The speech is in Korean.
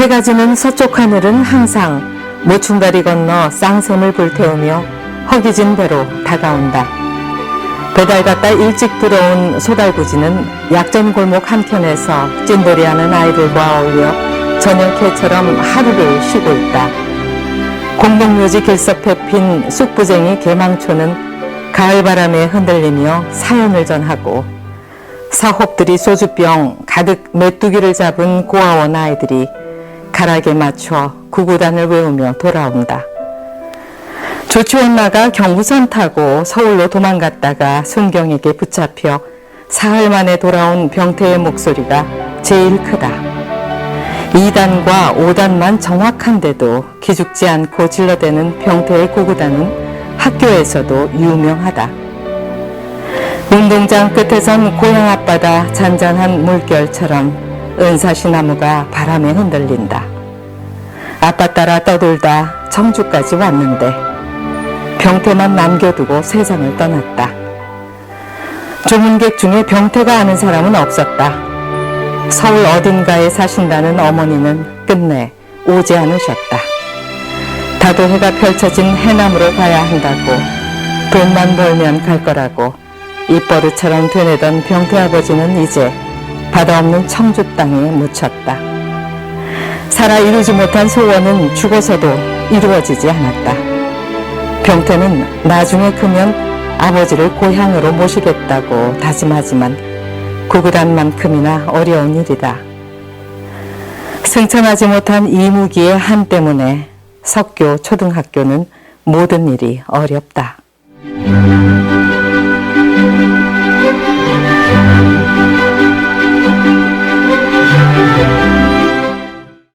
해가 지는 서쪽 하늘은 항상 모충다리 건너 쌍샘을 불태우며 허기진 배로 다가온다. 배달 갔다 일찍 들어온 소달구지는 약전 골목 한켠에서 찐돌이하는 아이들과 어울려 저녁해처럼 하루를 쉬고 있다. 공동묘지 길석에 핀 쑥부쟁이 개망초는 가을바람에 흔들리며 사연을 전하고 사홉들이 소주병 가득 메뚜기를 잡은 고아원 아이들이 가락에 맞춰 구구단을 외우며 돌아온다. 조치원나가 경부선 타고 서울로 도망갔다가 순경에게 붙잡혀 사흘 만에 돌아온 병태의 목소리가 제일 크다. 2단과 5단만 정확한데도 기죽지 않고 질러대는 병태의 구구단은 학교에서도 유명하다. 운동장 끝에선 고향 앞바다 잔잔한 물결처럼 은사시 나무가 바람에 흔들린다. 아빠 따라 떠돌다 청주까지 왔는데 병태만 남겨두고 세상을 떠났다. 조문객 중에 병태가 아는 사람은 없었다. 서울 어딘가에 사신다는 어머니는 끝내 오지 않으셨다. 다도해가 펼쳐진 해남으로 가야 한다고 돈만 벌면 갈 거라고 입버릇처럼 되뇌던 병태 아버지는 이제 바다 없는 청주 땅에 묻혔다. 살아 이루지 못한 소원은 죽어서도 이루어지지 않았다. 병태는 나중에 크면 아버지를 고향으로 모시겠다고 다짐하지만 구구단 만큼이나 어려운 일이다. 승천하지 못한 이무기의 한 때문에 석교 초등학교는 모든 일이 어렵다.